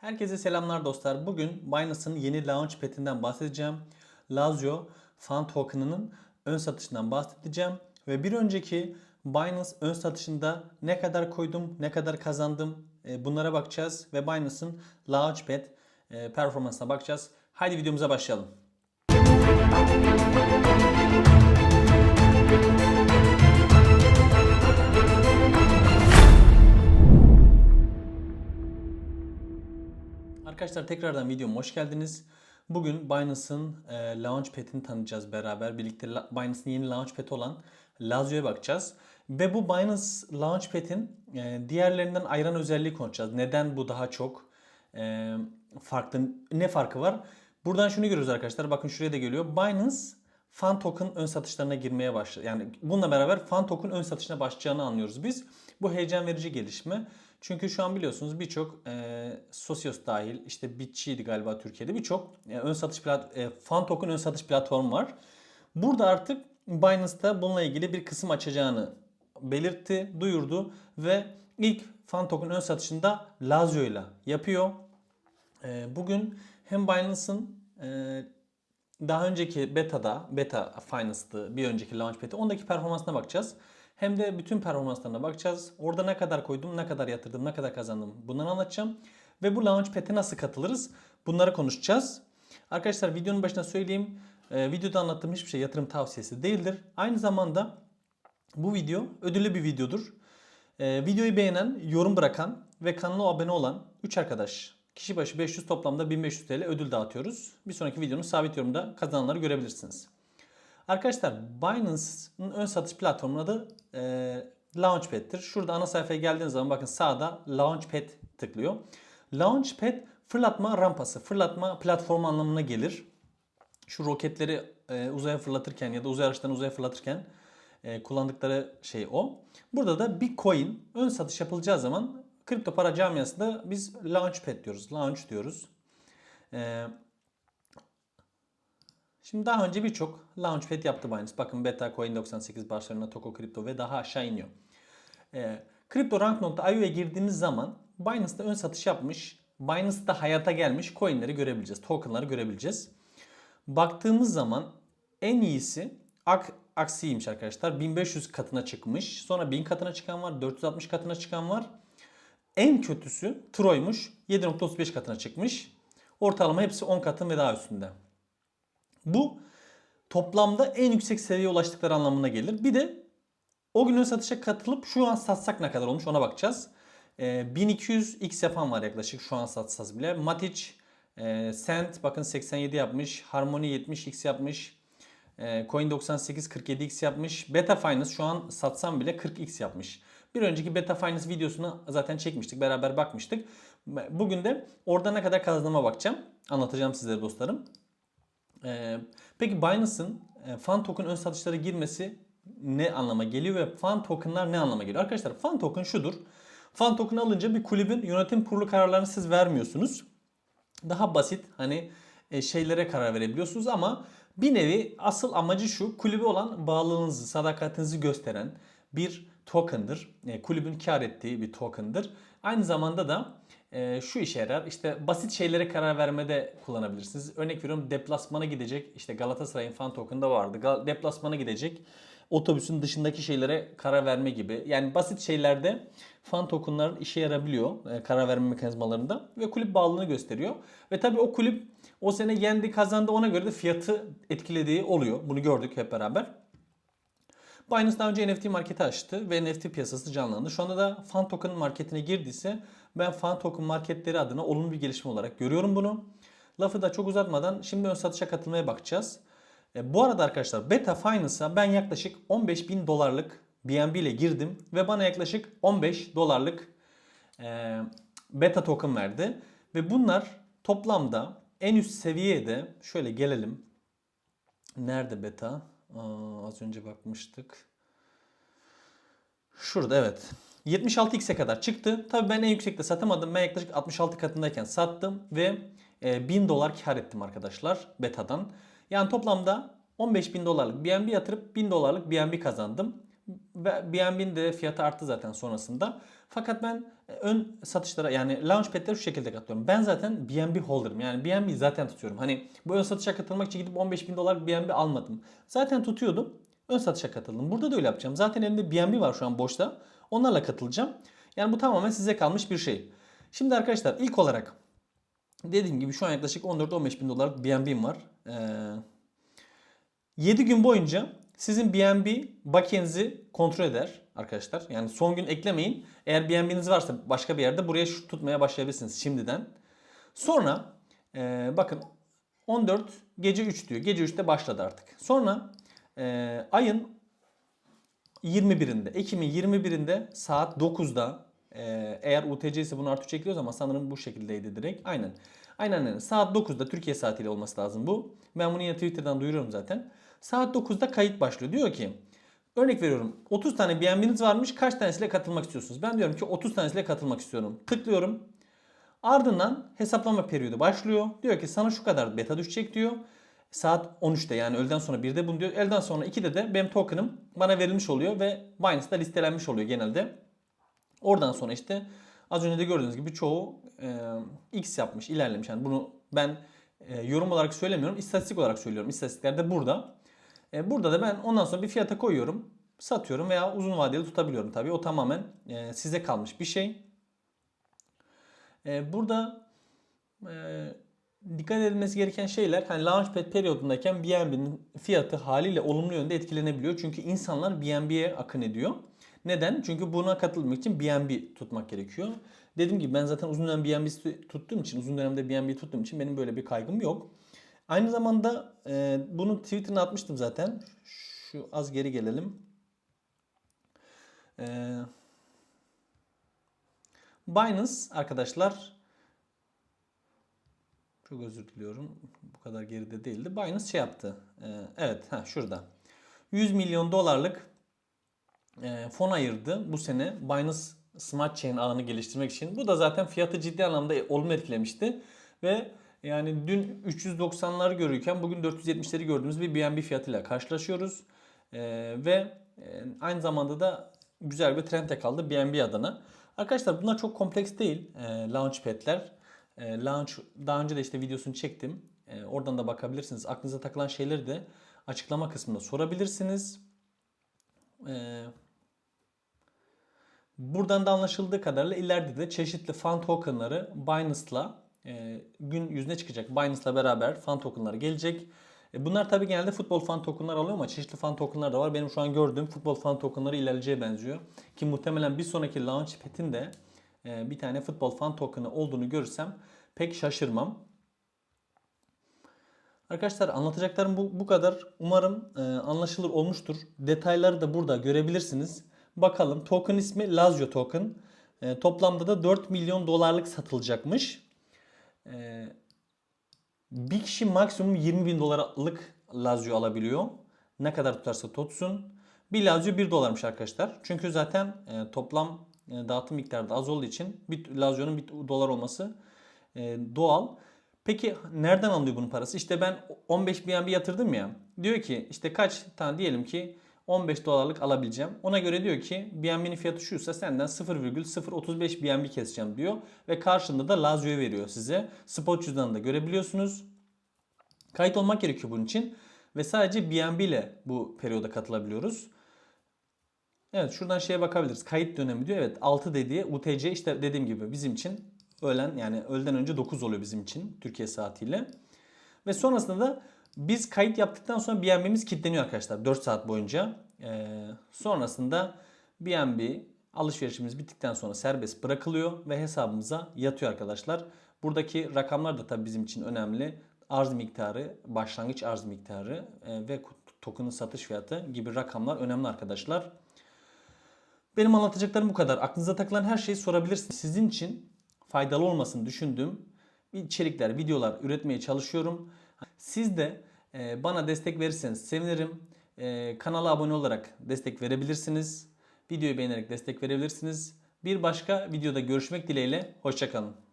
Herkese selamlar dostlar. Bugün Binance'ın yeni Launchpad'inden bahsedeceğim. Lazio Fan Token'ının ön satışından bahsedeceğim. Ve bir önceki Binance ön satışında ne kadar koydum, ne kadar kazandım e, bunlara bakacağız. Ve Binance'ın Launchpad e, performansına bakacağız. Haydi videomuza başlayalım. Arkadaşlar tekrardan videoma hoş geldiniz. Bugün Binance'ın e, Launchpad'ini tanıyacağız beraber. Birlikte Binance'ın yeni Launchpad'i olan Lazio'ya bakacağız. Ve bu Binance Launchpad'in e, diğerlerinden ayıran özelliği konuşacağız. Neden bu daha çok e, farklı, ne farkı var? Buradan şunu görüyoruz arkadaşlar. Bakın şuraya da geliyor. Binance Fan Token ön satışlarına girmeye başladı. Yani bununla beraber Fan Token ön satışına başlayacağını anlıyoruz biz. Bu heyecan verici gelişme. Çünkü şu an biliyorsunuz birçok e, Sosyos dahil işte Bitçi'ydi galiba Türkiye'de birçok e, ön satış plat e, Fan Token ön satış platformu var. Burada artık Binance'da bununla ilgili bir kısım açacağını belirtti, duyurdu ve ilk Fan Token ön satışında Lazio ile yapıyor. E, bugün hem Binance'ın e, daha önceki beta'da, beta Finance'dı bir önceki Launchpad'i ondaki performansına bakacağız. Hem de bütün performanslarına bakacağız. Orada ne kadar koydum, ne kadar yatırdım, ne kadar kazandım bunları anlatacağım. Ve bu Launchpad'e nasıl katılırız bunları konuşacağız. Arkadaşlar videonun başına söyleyeyim. e, videoda anlattığım hiçbir şey yatırım tavsiyesi değildir. Aynı zamanda bu video ödüllü bir videodur. E, videoyu beğenen, yorum bırakan ve kanala abone olan 3 arkadaş kişi başı 500 toplamda 1500 TL ödül dağıtıyoruz. Bir sonraki videonun sabit yorumda kazananları görebilirsiniz. Arkadaşlar Binance'ın ön satış platformunun adı e, Launchpad'tir. Şurada ana sayfaya geldiğiniz zaman bakın sağda Launchpad tıklıyor. Launchpad fırlatma rampası, fırlatma platformu anlamına gelir. Şu roketleri e, uzaya fırlatırken ya da uzay araçlarını uzaya fırlatırken e, kullandıkları şey o. Burada da Bitcoin ön satış yapılacağı zaman kripto para camiasında biz Launchpad diyoruz. Launch diyoruz. E, Şimdi daha önce birçok Launchpad yaptı Binance. Bakın Beta, Coin98, Barcelona, Toko Crypto ve daha aşağı iniyor. E, CryptoRank.io'ya girdiğimiz zaman Binance'da ön satış yapmış, Binance'da hayata gelmiş coinleri görebileceğiz, tokenları görebileceğiz. Baktığımız zaman en iyisi Ak Aksi'ymiş arkadaşlar. 1500 katına çıkmış. Sonra 1000 katına çıkan var. 460 katına çıkan var. En kötüsü Troy'muş. 7.35 katına çıkmış. Ortalama hepsi 10 katın ve daha üstünde. Bu toplamda en yüksek seviyeye ulaştıkları anlamına gelir. Bir de o gün ön satışa katılıp şu an satsak ne kadar olmuş ona bakacağız. Ee, 1200 x yapan var yaklaşık şu an satsaz bile. Matic, e, Cent bakın 87 yapmış. Harmony 70 x yapmış. E, Coin 98 47 x yapmış. Beta Finance şu an satsam bile 40 x yapmış. Bir önceki Beta Finance videosunu zaten çekmiştik. Beraber bakmıştık. Bugün de orada ne kadar kazandığıma bakacağım. Anlatacağım sizlere dostlarım. Ee, peki Binance'ın e, fan token ön satışlara girmesi ne anlama geliyor ve fan tokenlar ne anlama geliyor? Arkadaşlar fan token şudur. Fan token alınca bir kulübün yönetim kurulu kararlarını siz vermiyorsunuz. Daha basit hani e, şeylere karar verebiliyorsunuz ama bir nevi asıl amacı şu kulübe olan bağlılığınızı, sadakatinizi gösteren bir token'dır. E, kulübün kar ettiği bir token'dır. Aynı zamanda da e, şu işe yarar. İşte basit şeylere karar vermede kullanabilirsiniz. Örnek veriyorum deplasmana gidecek. işte Galatasaray'ın fan token'da vardı. Gal- Deplasmana gidecek. Otobüsün dışındaki şeylere karar verme gibi. Yani basit şeylerde fan token'lar işe yarabiliyor e, karar verme mekanizmalarında ve kulüp bağlılığını gösteriyor. Ve tabii o kulüp o sene yendi kazandı ona göre de fiyatı etkilediği oluyor. Bunu gördük hep beraber. Binance daha önce NFT marketi açtı ve NFT piyasası canlandı. Şu anda da fan token marketine girdiyse ben fan token marketleri adına olumlu bir gelişme olarak görüyorum bunu. Lafı da çok uzatmadan şimdi ön satışa katılmaya bakacağız. E, bu arada arkadaşlar Beta Finance'a ben yaklaşık 15 bin dolarlık BNB ile girdim ve bana yaklaşık 15 dolarlık e, beta token verdi. Ve bunlar toplamda en üst seviyede şöyle gelelim. Nerede beta? Aa, az önce bakmıştık. Şurada evet. 76x'e kadar çıktı. Tabii ben en yüksekte satamadım. Ben yaklaşık 66 katındayken sattım ve e, 1000 dolar kar ettim arkadaşlar betadan. Yani toplamda 15 bin dolarlık BNB yatırıp 1000 dolarlık BNB kazandım. BNB'nin de fiyatı arttı zaten sonrasında. Fakat ben e, ön satışlara yani launchpad'lere şu şekilde katılıyorum. Ben zaten BNB holder'ım. Yani BNB zaten tutuyorum. Hani bu ön satışa katılmak için gidip 15 bin dolar BNB almadım. Zaten tutuyordum. Ön satışa katıldım. Burada da öyle yapacağım. Zaten elimde BNB var şu an boşta. Onlarla katılacağım. Yani bu tamamen size kalmış bir şey. Şimdi arkadaşlar ilk olarak dediğim gibi şu an yaklaşık 14-15 bin dolarlık BNB'm var. Ee, 7 gün boyunca sizin BNB bakiyenizi kontrol eder arkadaşlar. Yani son gün eklemeyin. Eğer BNB'niz varsa başka bir yerde buraya şu tutmaya başlayabilirsiniz şimdiden. Sonra e, bakın 14 gece 3 diyor. Gece 3'te başladı artık. Sonra e, ayın 21'inde, Ekim'in 21'inde saat 9'da e, eğer UTC ise bunu artı 3 ekliyoruz ama sanırım bu şekildeydi direkt. Aynen. Aynen aynen. Saat 9'da Türkiye saatiyle olması lazım bu. Ben bunu yine Twitter'dan duyuruyorum zaten. Saat 9'da kayıt başlıyor. Diyor ki örnek veriyorum 30 tane BNB'niz varmış kaç tanesiyle katılmak istiyorsunuz? Ben diyorum ki 30 tanesiyle katılmak istiyorum. Tıklıyorum. Ardından hesaplama periyodu başlıyor. Diyor ki sana şu kadar beta düşecek diyor. Saat 13'te yani öğleden sonra 1'de bunu diyor. Öğleden sonra 2'de de benim token'ım bana verilmiş oluyor ve Binance'da listelenmiş oluyor genelde. Oradan sonra işte az önce de gördüğünüz gibi çoğu e, X yapmış, ilerlemiş. Yani bunu ben e, yorum olarak söylemiyorum, istatistik olarak söylüyorum. İstatistikler de burada. E, burada da ben ondan sonra bir fiyata koyuyorum, satıyorum veya uzun vadeli tutabiliyorum tabii. O tamamen e, size kalmış bir şey. E, burada e, dikkat edilmesi gereken şeyler hani Launchpad periyodundayken BNB'nin fiyatı haliyle olumlu yönde etkilenebiliyor. Çünkü insanlar BNB'ye akın ediyor. Neden? Çünkü buna katılmak için BNB tutmak gerekiyor. Dediğim gibi ben zaten uzun dönem BNB tuttuğum için, uzun dönemde BNB tuttuğum için benim böyle bir kaygım yok. Aynı zamanda e, bunu Twitter'ına atmıştım zaten. Şu az geri gelelim. E, Binance arkadaşlar çok özür diliyorum. Bu kadar geride değildi. Binance şey yaptı. E, evet ha şurada. 100 milyon dolarlık e, fon ayırdı bu sene Binance Smart Chain ağını geliştirmek için. Bu da zaten fiyatı ciddi anlamda olumlu etkilemişti. Ve yani dün 390'ları görürken bugün 470'leri gördüğümüz bir BNB fiyatıyla karşılaşıyoruz. E, ve e, aynı zamanda da güzel bir trend kaldı BNB adına. Arkadaşlar bunlar çok kompleks değil e, launchpad'ler. E, launch daha önce de işte videosunu çektim. E, oradan da bakabilirsiniz. Aklınıza takılan şeyleri de açıklama kısmında sorabilirsiniz. E, buradan da anlaşıldığı kadarıyla ileride de çeşitli fan tokenları Binance'la e, gün yüzüne çıkacak. Binance'la beraber fan tokenları gelecek. E, bunlar tabii genelde futbol fan tokenlar alıyor ama çeşitli fan tokenlar da var. Benim şu an gördüğüm futbol fan tokenları ilerleyeceğe benziyor. Ki muhtemelen bir sonraki launchpad'in de bir tane futbol fan token'ı olduğunu görürsem pek şaşırmam. Arkadaşlar anlatacaklarım bu, bu kadar. Umarım e, anlaşılır olmuştur. Detayları da burada görebilirsiniz. Bakalım token ismi Lazio token. E, toplamda da 4 milyon dolarlık satılacakmış. E, bir kişi maksimum 20 bin dolarlık Lazio alabiliyor. Ne kadar tutarsa tutsun. Bir Lazio 1 dolarmış arkadaşlar. Çünkü zaten e, toplam e, dağıtım miktarı da az olduğu için bir Lazio'nun 1 dolar olması e, doğal. Peki nereden alıyor bunun parası? İşte ben 15 BNB yatırdım ya. Diyor ki işte kaç tane diyelim ki 15 dolarlık alabileceğim. Ona göre diyor ki BNB'nin fiyatı şuysa senden 0,035 BNB keseceğim diyor. Ve karşında da Lazio'yu veriyor size. Spot cüzdanında görebiliyorsunuz. Kayıt olmak gerekiyor bunun için. Ve sadece BNB ile bu periyoda katılabiliyoruz. Evet şuradan şeye bakabiliriz. Kayıt dönemi diyor. Evet 6 dediği UTC işte dediğim gibi bizim için öğlen yani öğleden önce 9 oluyor bizim için Türkiye saatiyle. Ve sonrasında da biz kayıt yaptıktan sonra BNB'miz kilitleniyor arkadaşlar 4 saat boyunca. Ee, sonrasında BNB alışverişimiz bittikten sonra serbest bırakılıyor ve hesabımıza yatıyor arkadaşlar. Buradaki rakamlar da tabii bizim için önemli. Arz miktarı, başlangıç arz miktarı e, ve token'ın satış fiyatı gibi rakamlar önemli arkadaşlar. Benim anlatacaklarım bu kadar. Aklınıza takılan her şeyi sorabilirsiniz. Sizin için faydalı olmasını düşündüğüm içerikler, videolar üretmeye çalışıyorum. Siz de e, bana destek verirseniz sevinirim. E, kanala abone olarak destek verebilirsiniz. Videoyu beğenerek destek verebilirsiniz. Bir başka videoda görüşmek dileğiyle. Hoşçakalın.